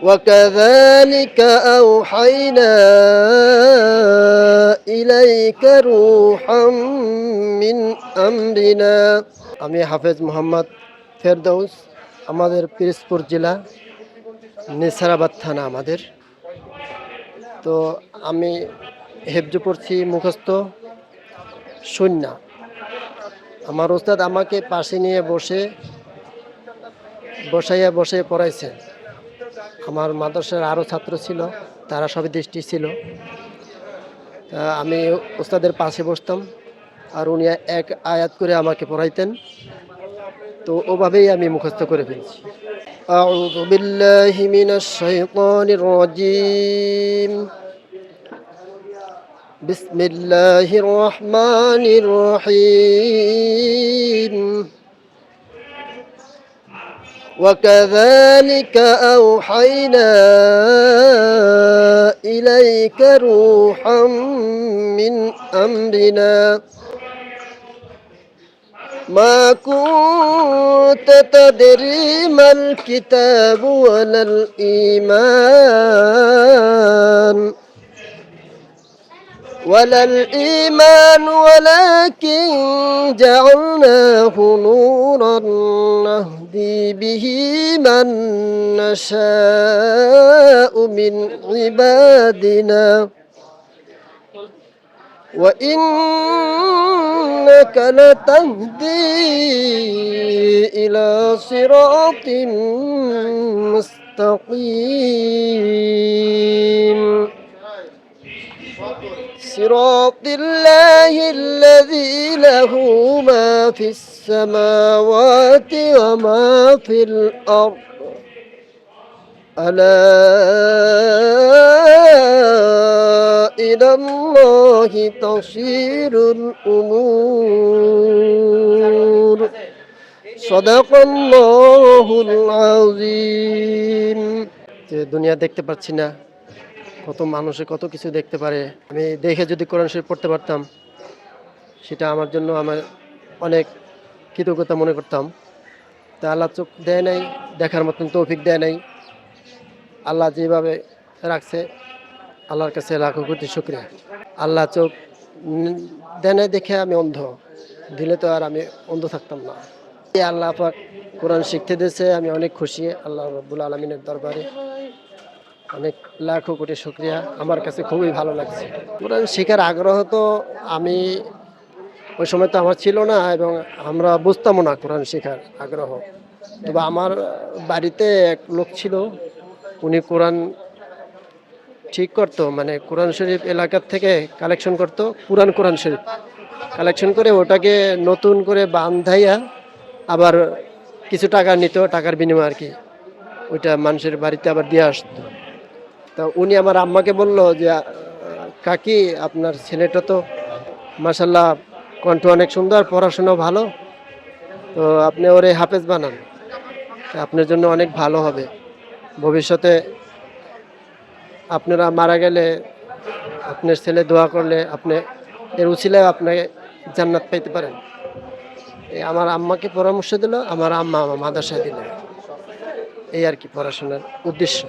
وكذلك أوحينا إليك روحا من أمرنا আমি হাফেজ মোহাম্মদ ফেরদৌস আমাদের পিরোজপুর জেলা নেসারাবাদ থানা আমাদের তো আমি হেফজ পড়ছি মুখস্থ শূন্য আমার ওস্তাদ আমাকে পাশে নিয়ে বসে বসাইয়া বসে পড়াইছেন আমার মাদ্রাসার আরও ছাত্র ছিল তারা সবই দৃষ্টি ছিল তা আমি ওস্তাদের পাশে বসতাম আর উনি এক আয়াত করে আমাকে পড়াইতেন তো ওভাবেই আমি মুখস্থ করে ফেলছি أعوذ بالله من الشيطان الرجيم بسم الله الرحمن الرحيم وكذلك أوحينا إليك روحا من أمرنا. ما كنت تدري ما الكتاب ولا الإيمان. ولا الإيمان ولكن جعلناه نورا نهدي به من نشاء من عبادنا. وإنك لتهدي إلى صراط مستقيم. صراط الله الذي له ما في السماوات وما في الأرض ألا إلى الله تصير الأمور صدق الله العظيم যে দুনিয়া দেখতে পাচ্ছি না কত মানুষে কত কিছু দেখতে পারে। আমি দেখে যদি কোরআন শরীফ পড়তে পারতাম, সেটা আমার জন্য আমার অনেক কৃতজ্ঞতা মনে করতাম। তা আল্লাহ চোখ দেয় নাই, দেখার মতন তৌফিক দেয় নাই। আল্লাহ যেভাবে রাখছে, আল্লাহর কাছে লাখো কোটি শুক্রিয়া। আল্লাহ চোখ দেয় নাই দেখে আমি অন্ধ, দিলে তো আর আমি অন্ধ থাকতাম না। আল্লাহ পাক কোরআন শিখতে দিয়েছে, আমি অনেক খুশি, আল্লাহ রব্বুল আলমিনের দরবারে। অনেক লাখো কোটি শুক্রিয়া। আমার কাছে খুবই ভালো লাগছে। কোরআন শেখার আগ্রহ তো আমি ওই সময় তো আমার ছিল না এবং আমরা বুঝতামও না কোরআন শেখার আগ্রহ। তবে আমার বাড়িতে এক লোক ছিল, উনি কোরআন ঠিক করতো মানে কোরআন শরীফ এলাকার থেকে কালেকশন করতো, পুরান কোরআন শরীফ কালেকশন করে ওটাকে নতুন করে বান্ধাইয়া আবার কিছু টাকা নিত, টাকার বিনিময়ে আর কি। ওইটা মানুষের বাড়িতে আবার দিয়ে আসতো। তা উনি আমার আম্মাকে বলল যে কাকি, আপনার ছেলেটা তো মাসাল্লাহ কণ্ঠ অনেক সুন্দর পড়াশোনা ভালো, তো আপনি ওরে হাফেজ বানান। আপনার জন্য অনেক ভালো হবে। ভবিষ্যতে আপনারা মারা গেলে আপনার ছেলে দোয়া করলে আপনি এর উচিলায় আপনাকে জান্নাত পাইতে পারেন। এই আমার আম্মাকে পরামর্শ দিল, আমার আম্মা আমার মাদ্রাসায় দিল এই আর কি পড়াশোনার উদ্দেশ্য।